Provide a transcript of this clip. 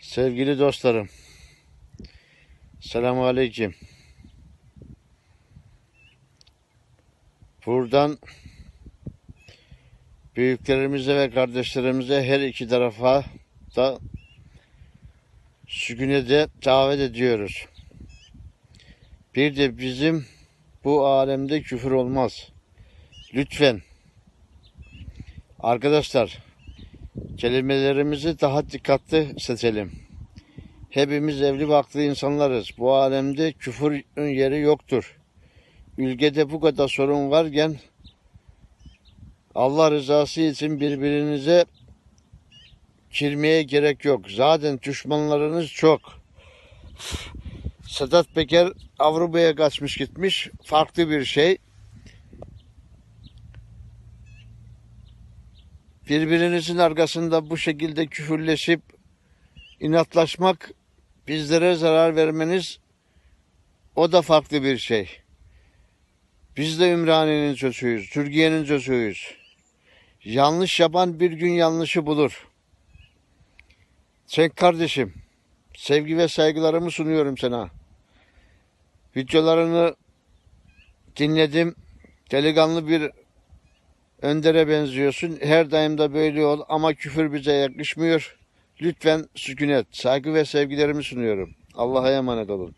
Sevgili dostlarım. Selamun Aleyküm. Buradan büyüklerimize ve kardeşlerimize her iki tarafa da sükûnete davet ediyoruz. Bir de bizim bu alemde küfür olmaz. Lütfen arkadaşlar kelimelerimizi daha dikkatli seçelim. Hepimiz evli baklı insanlarız. Bu alemde küfürün yeri yoktur. Ülkede bu kadar sorun varken Allah rızası için birbirinize girmeye gerek yok. Zaten düşmanlarınız çok. Sedat Peker Avrupa'ya kaçmış gitmiş. Farklı bir şey. Birbirinizin arkasında bu şekilde küfürleşip inatlaşmak bizlere zarar vermeniz o da farklı bir şey. Biz de Ümraniye'nin çocuğuyuz, Türkiye'nin çocuğuyuz. Yanlış yapan bir gün yanlışı bulur. Sen kardeşim, sevgi ve saygılarımı sunuyorum sana. Videolarını dinledim. Delikanlı bir Önder'e benziyorsun. Her daim da böyle ol ama küfür bize yakışmıyor. Lütfen sükunet, saygı ve sevgilerimi sunuyorum. Allah'a emanet olun.